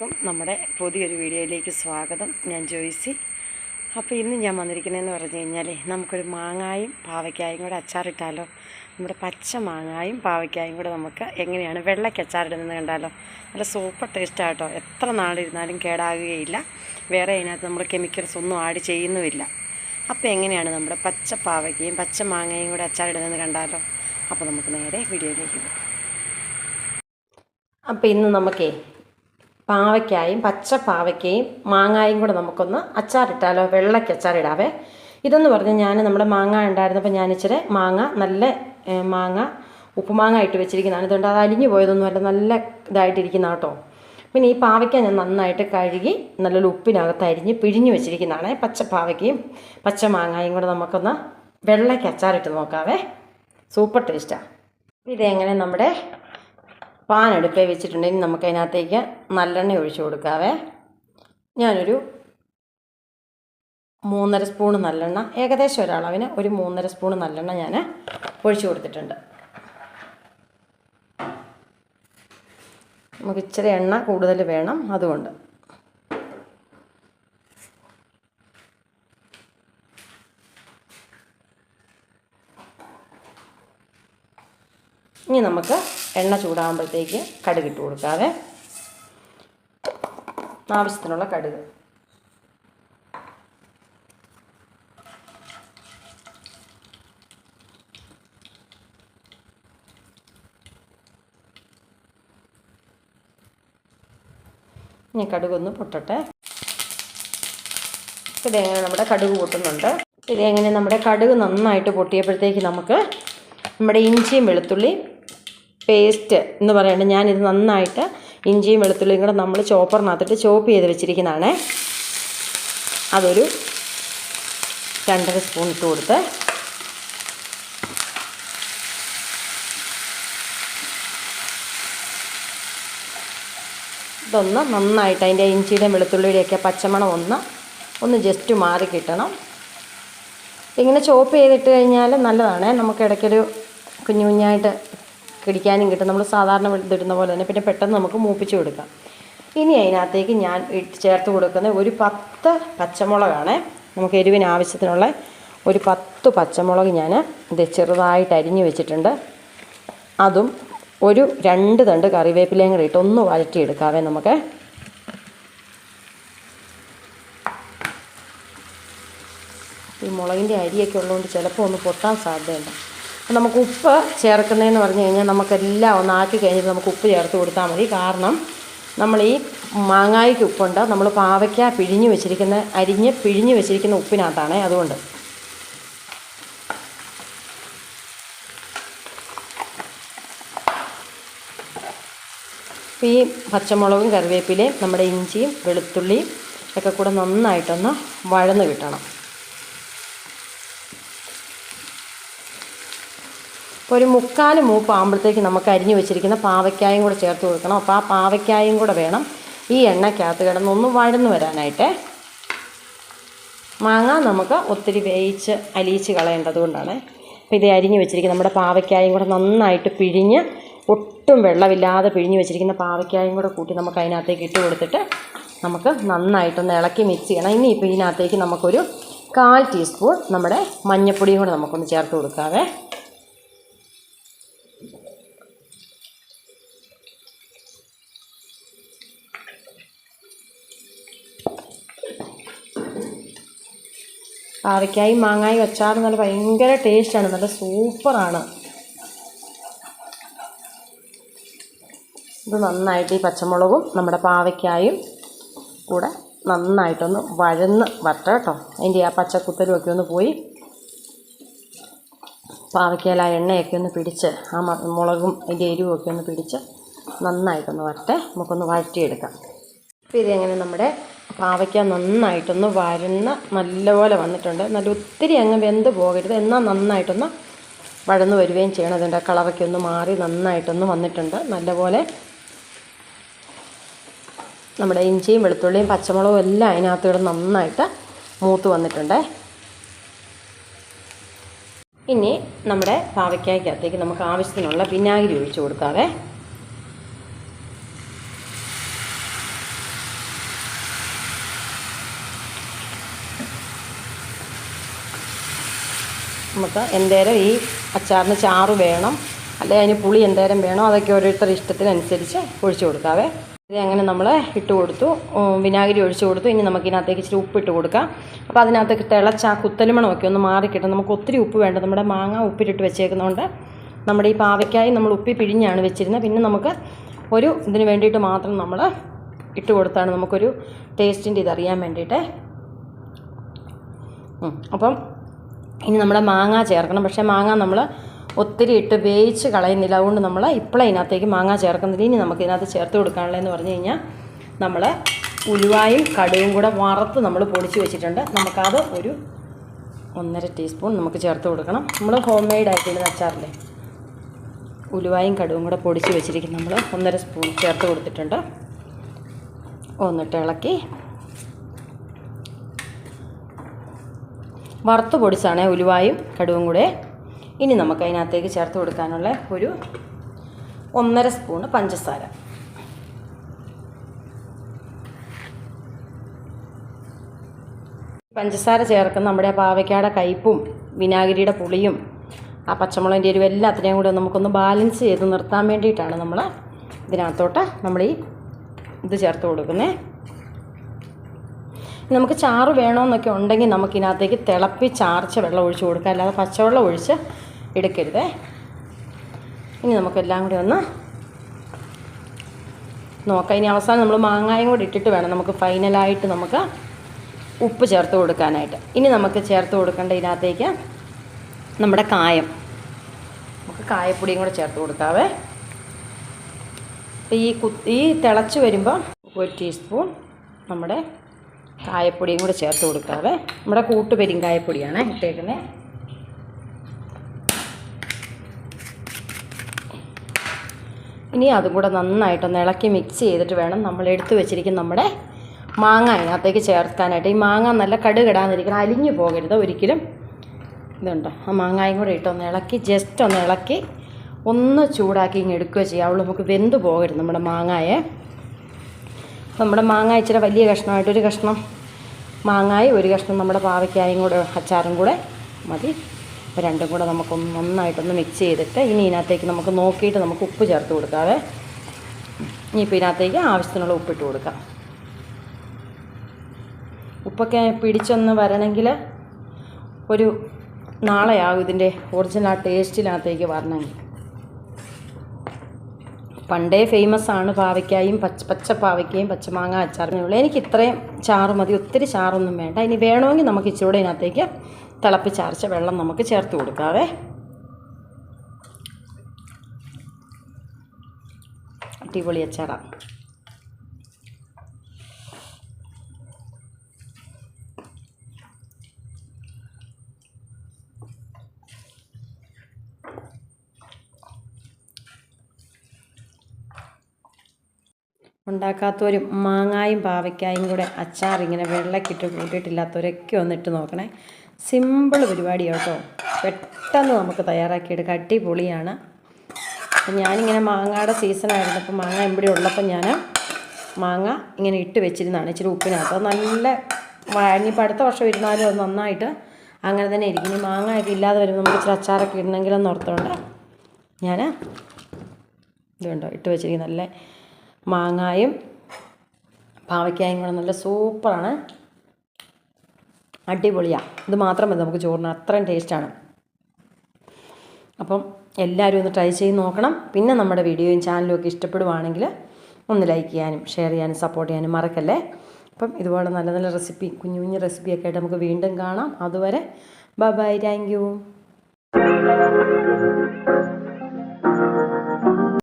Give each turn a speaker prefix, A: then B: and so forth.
A: ക്കും നമ്മുടെ പുതിയൊരു വീഡിയോയിലേക്ക് സ്വാഗതം. ഞാൻ ജോയ്സി. അപ്പോൾ ഇന്ന് ഞാൻ വന്നിരിക്കുന്നതെന്ന് പറഞ്ഞു കഴിഞ്ഞാൽ നമുക്കൊരു മാങ്ങായും പാവയ്ക്കായും കൂടെ അച്ചാറിട്ടാലോ? നമ്മുടെ പച്ച മാങ്ങായും പാവയ്ക്കായും കൂടെ നമുക്ക് എങ്ങനെയാണ് വെള്ളയ്ക്ക് അച്ചാറിടുന്നത് കണ്ടാലോ? നല്ല സൂപ്പർ ടേസ്റ്റാട്ടോ എത്ര നാളിരുന്നാലും കേടാകുകയില്ല. വേറെ അതിനകത്ത് നമ്മൾ കെമിക്കൽസ് ഒന്നും ആഡ് ചെയ്യുന്നുമില്ല. അപ്പോൾ എങ്ങനെയാണ് നമ്മുടെ പച്ച പാവയ്ക്കയും പച്ച മാങ്ങയും കൂടെ അച്ചാറിടുന്നത് കണ്ടാലോ? അപ്പോൾ നമുക്ക് നേരെ വീഡിയോയിലേക്ക് പോകാം. അപ്പോൾ ഇന്ന് നമുക്കേ പാവയ്ക്കായും പച്ച പാവയ്ക്കയും മാങ്ങായും കൂടെ നമുക്കൊന്ന് അച്ചാറിട്ടാലോ വെള്ളയ്ക്ക് അച്ചാറിടാവേ. ഇതെന്ന് പറഞ്ഞ് ഞാൻ നമ്മുടെ മാങ്ങ ഉണ്ടായിരുന്നപ്പോൾ ഞാൻ ഇച്ചിരി മാങ്ങ നല്ല മാങ്ങ ഉപ്പുമാങ്ങ ഇട്ട് വെച്ചിരിക്കുന്നതാണ്. ഇതുകൊണ്ട് അത് അലിഞ്ഞു പോയതൊന്നുമല്ല നല്ല ഇതായിട്ടിരിക്കുന്ന കേട്ടോ. പിന്നെ ഈ പാവയ്ക്ക ഞാൻ നന്നായിട്ട് കഴുകി നല്ലൊരു ഉപ്പിനകത്ത് അരിഞ്ഞ് പിഴിഞ്ഞ് വെച്ചിരിക്കുന്നതാണ്. പച്ച പാവയ്ക്കയും പച്ച മാങ്ങായും കൂടെ നമുക്കൊന്ന് വെള്ളയ്ക്ക് അച്ചാറിട്ട് നോക്കാവേ. സൂപ്പർ ടേസ്റ്റാണ് ഇതെങ്ങനെ നമ്മുടെ പാൻ അടുപ്പേ വെച്ചിട്ടുണ്ടെങ്കിൽ നമുക്ക് അതിനകത്തേക്ക് നല്ലെണ്ണ ഒഴിച്ചു കൊടുക്കാവേ. ഞാനൊരു മൂന്നര സ്പൂൺ നല്ലെണ്ണ ഏകദേശം ഒരളവിന് ഒരു മൂന്നര സ്പൂൺ നല്ലെണ്ണ ഞാൻ ഒഴിച്ചു കൊടുത്തിട്ടുണ്ട്. നമുക്ക് ഇച്ചിരി എണ്ണ കൂടുതൽ വേണം അതുകൊണ്ട്. ഇനി നമുക്ക് എണ്ണ ചൂടാകുമ്പോഴത്തേക്ക് കടുക് ഇട്ട് കൊടുക്കാവേ. ആവശ്യത്തിനുള്ള കടുക്. ഇനി കടുകൊന്ന് പൊട്ടട്ടെ. ഇതെങ്ങനെ നമ്മുടെ കടുക് പൊട്ടുന്നുണ്ട്. ഇതെങ്ങനെ നമ്മുടെ കടുക് നന്നായിട്ട് പൊട്ടിയപ്പോഴത്തേക്ക് നമുക്ക് നമ്മുടെ ഇഞ്ചിയും വെളുത്തുള്ളിയും പേസ്റ്റ് എന്ന് പറയുന്നത് ഞാനിത് നന്നായിട്ട് ഇഞ്ചിയും വെളുത്തുള്ളിയും കൂടെ നമ്മൾ ചോപ്പറിനകത്തിട്ട് ചോപ്പ് ചെയ്ത് വെച്ചിരിക്കുന്നതാണ്. അതൊരു രണ്ടര സ്പൂൺ ഇട്ട് കൊടുത്ത് ഇതൊന്ന് നന്നായിട്ട് അതിന്റെ ഇഞ്ചിയുടെയും വെളുത്തുള്ളിയുടെയൊക്കെ പച്ചമണം ഒന്ന് ഒന്ന് ജസ്റ്റ് മാറി കിട്ടണം. ഇങ്ങനെ ചോപ്പ് ചെയ്തിട്ട് കഴിഞ്ഞാൽ നല്ലതാണ്. നമുക്ക് ഇടയ്ക്കൊരു കുഞ്ഞു കുഞ്ഞായിട്ട് കിടിക്കാനും കിട്ടും. നമ്മൾ സാധാരണ ഇടുന്ന പോലെ തന്നെ പിന്നെ പെട്ടെന്ന് നമുക്ക് മൂപ്പിച്ച് കൊടുക്കാം. ഇനി അതിനകത്തേക്ക് ഞാൻ ചേർത്ത് കൊടുക്കുന്ന ഒരു പത്ത് പച്ചമുളകാണ്. നമുക്ക് എരിവിന് ആവശ്യത്തിനുള്ള ഒരു പത്ത് പച്ചമുളക് ഞാൻ ഇത് ചെറുതായിട്ട് അരിഞ്ഞ് വെച്ചിട്ടുണ്ട്. അതും ഒരു രണ്ട് തണ്ട് കറിവേപ്പിലയും കൂടി ഇട്ട് ഒന്ന് വഴറ്റിയെടുക്കാവേ നമുക്ക്. ഈ മുളകിന്റെ അരിയൊക്കെ ഉള്ളതുകൊണ്ട് ചിലപ്പോൾ ഒന്ന് പൊട്ടാൻ സാധ്യതയുണ്ട്. നമുക്ക് ഉപ്പ് ചേർക്കുന്നതെന്ന് പറഞ്ഞു കഴിഞ്ഞാൽ നമുക്കെല്ലാം ഒന്ന് ആക്കി കഴിഞ്ഞിട്ട് നമുക്ക് ഉപ്പ് ചേർത്ത് കൊടുത്താൽ മതി. കാരണം നമ്മൾ ഈ മാങ്ങായ്ക്ക് ഉപ്പുണ്ട്. നമ്മൾ പാവയ്ക്ക പിഴിഞ്ഞ് വെച്ചിരിക്കുന്ന അരിഞ്ഞ് പിഴിഞ്ഞ് വെച്ചിരിക്കുന്ന ഉപ്പിനകത്താണ് അതുകൊണ്ട്. ഈ പച്ചമുളകും കറിവേപ്പിലയും നമ്മുടെ ഇഞ്ചിയും വെളുത്തുള്ളിയും ഒക്കെ കൂടെ നന്നായിട്ടൊന്ന് വഴന്ന് കിട്ടണം. അപ്പോൾ ഒരു മുക്കാൽ മൂപ്പാകുമ്പോഴത്തേക്ക് നമുക്ക് അരിഞ്ഞു വെച്ചിരിക്കുന്ന പാവയ്ക്കായും കൂടെ ചേർത്ത് കൊടുക്കണം. അപ്പോൾ ആ പാവയ്ക്കായും കൂടെ വേണം ഈ എണ്ണയ്ക്കകത്ത് കിടന്നൊന്ന് വഴന്ന് വരാനായിട്ട്. മാങ്ങ നമുക്ക് ഒത്തിരി വേയിച്ച് അലിയിച്ച് കളയേണ്ടത് കൊണ്ടാണ്. അപ്പോൾ ഇത് അരിഞ്ഞു വെച്ചിരിക്കുന്ന നമ്മുടെ പാവയ്ക്കായും കൂടെ നന്നായിട്ട് പിഴിഞ്ഞ് ഒട്ടും വെള്ളമില്ലാതെ പിഴിഞ്ഞ് വെച്ചിരിക്കുന്ന പാവയ്ക്കായും കൂടെ കൂട്ടി നമുക്ക് അതിനകത്തേക്ക് ഇട്ട് കൊടുത്തിട്ട് നമുക്ക് നന്നായിട്ടൊന്ന് ഇളക്കി മിക്സ് ചെയ്യണം. ഇനി ഇനിയിപ്പോൾ ഇതിനകത്തേക്ക് നമുക്കൊരു കാൽ ടീസ്പൂൺ നമ്മുടെ മഞ്ഞപ്പൊടിയും കൂടെ നമുക്കൊന്ന് ചേർത്ത് കൊടുക്കാവേ. പാവയ്ക്കായും മാങ്ങായും അച്ചാറും നല്ല ഭയങ്കര ടേസ്റ്റാണ്. നല്ല സൂപ്പറാണ്. ഇത് നന്നായിട്ട് ഈ പച്ചമുളകും നമ്മുടെ പാവയ്ക്കായും കൂടെ നന്നായിട്ടൊന്ന് വഴന്ന് വറ്റ കേട്ടോ. അതിന്റെ ആ പച്ചക്കുത്തലും ഒക്കെ ഒന്ന് പോയി പാവയ്ക്കയിൽ ആ എണ്ണയൊക്കെ ഒന്ന് പിടിച്ച് ആ മുളകും അതിന്റെ എരിവുമൊക്കെ ഒന്ന് പിടിച്ച് നന്നായിട്ടൊന്ന് വരട്ടെ നമുക്കൊന്ന് വഴറ്റിയെടുക്കാം. അപ്പോൾ ഇതെങ്ങനെ നമ്മുടെ പാവയ്ക്ക നന്നായിട്ടൊന്ന് വരുന്ന നല്ലപോലെ വന്നിട്ടുണ്ട്. നല്ല ഒത്തിരി അങ്ങ് വെന്ത് പോകരുത്. എന്നാൽ നന്നായിട്ടൊന്ന് വഴന്ന് വരികയും ചെയ്യണം. അതിന്റെ കളറൊക്കെ ഒന്ന് മാറി നന്നായിട്ടൊന്ന് വന്നിട്ടുണ്ട്. നല്ലപോലെ നമ്മുടെ ഇഞ്ചിയും വെളുത്തുള്ളിയും പച്ചമുളകും എല്ലാം അതിനകത്ത് ഇവിടെ നന്നായിട്ട് മൂത്ത് വന്നിട്ടുണ്ട്. ഇനി നമ്മുടെ പാവയ്ക്കായ്ക്കകത്തേക്ക് നമുക്ക് ആവശ്യത്തിനുള്ള വിനാഗിരി ഒഴിച്ചു കൊടുക്കാവേ. നമുക്ക് എന്തേരം ഈ അച്ചാറിന് ചാറ് വേണം അല്ലെങ്കിൽ അതിന് പുളി എന്തേരം വേണോ അതൊക്കെ ഓരോരുത്തരുടെ ഇഷ്ടത്തിനനുസരിച്ച് ഒഴിച്ചു കൊടുക്കാവേ. ഇത് അങ്ങനെ നമ്മൾ ഇട്ട് കൊടുത്തു. വിനാഗിരി ഒഴിച്ചു കൊടുത്തു. ഇനി നമുക്ക് ഇതിനകത്തേക്ക് ഇച്ചിരി ഉപ്പ് ഇട്ട് കൊടുക്കാം. അപ്പോൾ അതിനകത്തേക്ക് തിളച്ച ആ കുത്തലുമണമൊക്കെ ഒന്ന് മാറിക്കിട്ടും നമുക്ക് ഒത്തിരി ഉപ്പ് വേണ്ട. നമ്മുടെ മാങ്ങ ഉപ്പിലിട്ട് വെച്ചേക്കുന്നതുകൊണ്ട് നമ്മുടെ ഈ പാവയ്ക്കായി നമ്മൾ ഉപ്പി പിഴിഞ്ഞാണ് വെച്ചിരുന്നത്. പിന്നെ നമുക്ക് ഒരു ഇതിന് വേണ്ടിയിട്ട് മാത്രം നമ്മൾ ഇട്ട് കൊടുത്താണ് നമുക്കൊരു ടേസ്റ്റിന്റെ ഇതറിയാൻ വേണ്ടിയിട്ട്. അപ്പം ഇനി നമ്മുടെ മാങ്ങ ചേർക്കണം. പക്ഷേ മാങ്ങ നമ്മൾ ഒത്തിരി ഇട്ട് വേവിച്ച് കളയുന്നില്ല. അതുകൊണ്ട് നമ്മൾ ഇപ്പോഴേ ഇതിനകത്തേക്ക് മാങ്ങ ചേർക്കുന്നില്ല. ഇനി നമുക്ക് ഇതിനകത്ത് ചേർത്ത് കൊടുക്കാനുള്ളതെന്ന് പറഞ്ഞു കഴിഞ്ഞാൽ നമ്മൾ ഉലുവായും കടുവും കൂടെ വറുത്ത് നമ്മൾ പൊടിച്ച് വെച്ചിട്ടുണ്ട്. നമുക്കത് ഒരു ഒന്നര ടീസ്പൂൺ നമുക്ക് ചേർത്ത് കൊടുക്കണം. നമ്മൾ ഹോം മെയ്ഡ് ആയിട്ടുള്ള അച്ചാറില്ലേ? ഉലുവായും കടുവും കൂടെ പൊടിച്ച് വെച്ചിരിക്കും നമ്മൾ ഒന്നര സ്പൂൺ ചേർത്ത് കൊടുത്തിട്ടുണ്ട്. ഒന്നിട്ട് ഇളക്കി വറുത്ത് പൊടിച്ചാണ് ഉലുവായും കടുവും കൂടെ. ഇനി നമുക്ക് അതിനകത്തേക്ക് ചേർത്ത് കൊടുക്കാനുള്ള ഒരു ഒന്നര സ്പൂണ് പഞ്ചസാര. പഞ്ചസാര ചേർക്കുന്ന നമ്മുടെ ആ പാവയ്ക്കയുടെ കയ്പും വിനാഗിരിയുടെ പുളിയും ആ പച്ചമുളകിന്റെ എരിവ് എല്ലാത്തിനെയും കൂടെ നമുക്കൊന്ന് ബാലൻസ് ചെയ്ത് നിർത്താൻ വേണ്ടിയിട്ടാണ് നമ്മൾ ഇതിനകത്തോട്ട് നമ്മൾ ഈ ഇത് ചേർത്ത് കൊടുക്കുന്നത് നമുക്ക് ചാറ് വേണമെന്നൊക്കെ ഉണ്ടെങ്കിൽ നമുക്കിതിനകത്തേക്ക് തിളപ്പി ചാർച്ച വെള്ളം ഒഴിച്ച് കൊടുക്കാം. അല്ലാതെ പച്ചവെള്ളം ഒഴിച്ച് എടുക്കരുതേ. ഇനി നമുക്കെല്ലാം കൂടി ഒന്ന് നോക്കാം. ഇനി അവസാനം നമ്മൾ മാങ്ങായും കൂടി ഇട്ടിട്ട് വേണം നമുക്ക് ഫൈനലായിട്ട് നമുക്ക് ഉപ്പ് ചേർത്ത് കൊടുക്കാനായിട്ട്. ഇനി നമുക്ക് ചേർത്ത് കൊടുക്കേണ്ട ഇതിനകത്തേക്ക് നമ്മുടെ കായം. നമുക്ക് കായപ്പൊടിയും കൂടെ ചേർത്ത് കൊടുക്കാവേ. ഈ കു ഈ തിളച്ച് വരുമ്പോൾ ഒരു ടീസ്പൂൺ നമ്മുടെ കായപ്പൊടിയും കൂടെ ചേർത്ത് കൊടുക്കാവേ. നമ്മുടെ കൂട്ട് പെരിങ്കായപ്പൊടിയാണ് ഇട്ടേക്കുന്നത് ഇനി അതും കൂടെ നന്നായിട്ടൊന്ന് ഇളക്കി മിക്സ് ചെയ്തിട്ട് വേണം നമ്മൾ എടുത്തു വെച്ചിരിക്കുന്ന നമ്മുടെ മാങ്ങ അതിനകത്തേക്ക് ചേർക്കാനായിട്ട്. ഈ മാങ്ങ നല്ല കടുകിടാതിരിക്കണം അലിഞ്ഞു പോകരുത് ഒരിക്കലും. ഇതുണ്ടോ? ആ മാങ്ങായും കൂടെ ഇട്ടൊന്ന് ഇളക്കി ജസ്റ്റ് ഒന്ന് ഇളക്കി ഒന്ന് ചൂടാക്കി ഇങ്ങ് എടുക്കുകയോ ചെയ്യാവുള്ളൂ നമുക്ക് വെന്ത് പോകരുത് നമ്മുടെ മാങ്ങായെ. നമ്മുടെ മാങ്ങ ഇച്ചിരി വലിയ കഷ്ണമായിട്ടൊരു കഷ്ണം മാങ്ങായി ഒരു കഷ്ണം നമ്മുടെ പാവയ്ക്കായും കൂടെ അച്ചാറും കൂടെ മതി. അപ്പോൾ രണ്ടും കൂടെ നമുക്കൊന്ന് നന്നായിട്ടൊന്ന് മിക്സ് ചെയ്തിട്ട് ഇനി ഇതിനകത്തേക്ക് നമുക്ക് നോക്കിയിട്ട് നമുക്ക് ഉപ്പ് ചേർത്ത് കൊടുക്കാവേ. ഇനിയിപ്പോൾ ഇതിനകത്തേക്ക് ആവശ്യത്തിനുള്ള ഉപ്പിട്ട് കൊടുക്കാം. ഉപ്പൊക്കെ പിടിച്ചൊന്ന് വരണമെങ്കിൽ ഒരു നാളെയാകും ഇതിന്റെ ഒറിജിനൽ ആ ടേസ്റ്റിനകത്തേക്ക് വരണമെങ്കിൽ. പണ്ടേ ഫേമസ് ആണ് പാവയ്ക്കായും പച്ച പച്ച പാവയ്ക്കയും പച്ചമാങ്ങ അച്ചാറിനുള്ളൂ എനിക്ക് ഇത്രയും ചാറ് മതി ഒത്തിരി ചാറൊന്നും വേണ്ട. ഇനി വേണമെങ്കിൽ നമുക്ക് ഇച്ചിരൂടെ ഇതിനകത്തേക്ക് തിളപ്പിച്ചാർച്ച വെള്ളം നമുക്ക് ചേർത്ത് കൊടുക്കാവേ. അടിപൊളി അച്ചാറാണ് ഉണ്ടാക്കാത്തവരും മാങ്ങായും പാവയ്ക്കായും കൂടെ അച്ചാർ ഇങ്ങനെ വെള്ളക്കിട്ട് കൂട്ടിയിട്ടില്ലാത്തവരൊക്കെ ഒന്നിട്ട് നോക്കണേ. സിമ്പിൾ പരിപാടിയാണ് കേട്ടോ. പെട്ടെന്ന് നമുക്ക് തയ്യാറാക്കിയെടുക്കാം. അടിപൊളിയാണ്. അപ്പം ഞാനിങ്ങനെ മാങ്ങയുടെ സീസണായിരുന്നു അപ്പോൾ മാങ്ങ ഇവിടെ ഉള്ളപ്പോൾ ഞാൻ മാങ്ങ ഇങ്ങനെ ഇട്ട് വെച്ചിരുന്നതാണ് ഇച്ചിരി ഉപ്പിനകത്ത്. അത് നല്ല ഇനിയിപ്പോൾ അടുത്ത വർഷം ഇരുന്നാലും അത് നന്നായിട്ട് അങ്ങനെ തന്നെ ഇരിക്കും. ഇനി മാങ്ങയൊക്കെ ഇല്ലാതെ വരുമ്പോൾ നമുക്ക് ഇച്ചിരി അച്ചാറൊക്കെ ഇടണമെങ്കിലെന്ന് ഓർത്തുകൊണ്ട് ഞാൻ ഇതുണ്ടോ ഇട്ട് വെച്ചിരിക്കുന്നത്. നല്ല മാങ്ങായും പാവയ്ക്കായും കൂടെ നല്ല സൂപ്പറാണ്. അടിപൊളിയാണ് ഇത് മാത്രം മതി നമുക്ക് ചോറിന്. അത്രയും ടേസ്റ്റാണ്. അപ്പം എല്ലാവരും ഒന്ന് ട്രൈ ചെയ്ത് നോക്കണം. പിന്നെ നമ്മുടെ വീഡിയോയും ചാനലും ഒക്കെ ഇഷ്ടപ്പെടുവാണെങ്കിൽ ഒന്ന് ലൈക്ക് ചെയ്യാനും ഷെയർ ചെയ്യാനും സപ്പോർട്ട് ചെയ്യാനും മറക്കല്ലേ? അപ്പം ഇതുപോലെ നല്ല നല്ല റെസിപ്പി കുഞ്ഞു കുഞ്ഞു റെസിപ്പിയൊക്കെ ആയിട്ട് നമുക്ക് വീണ്ടും കാണാം. അതുവരെ ബൈ ബൈ. Thank you.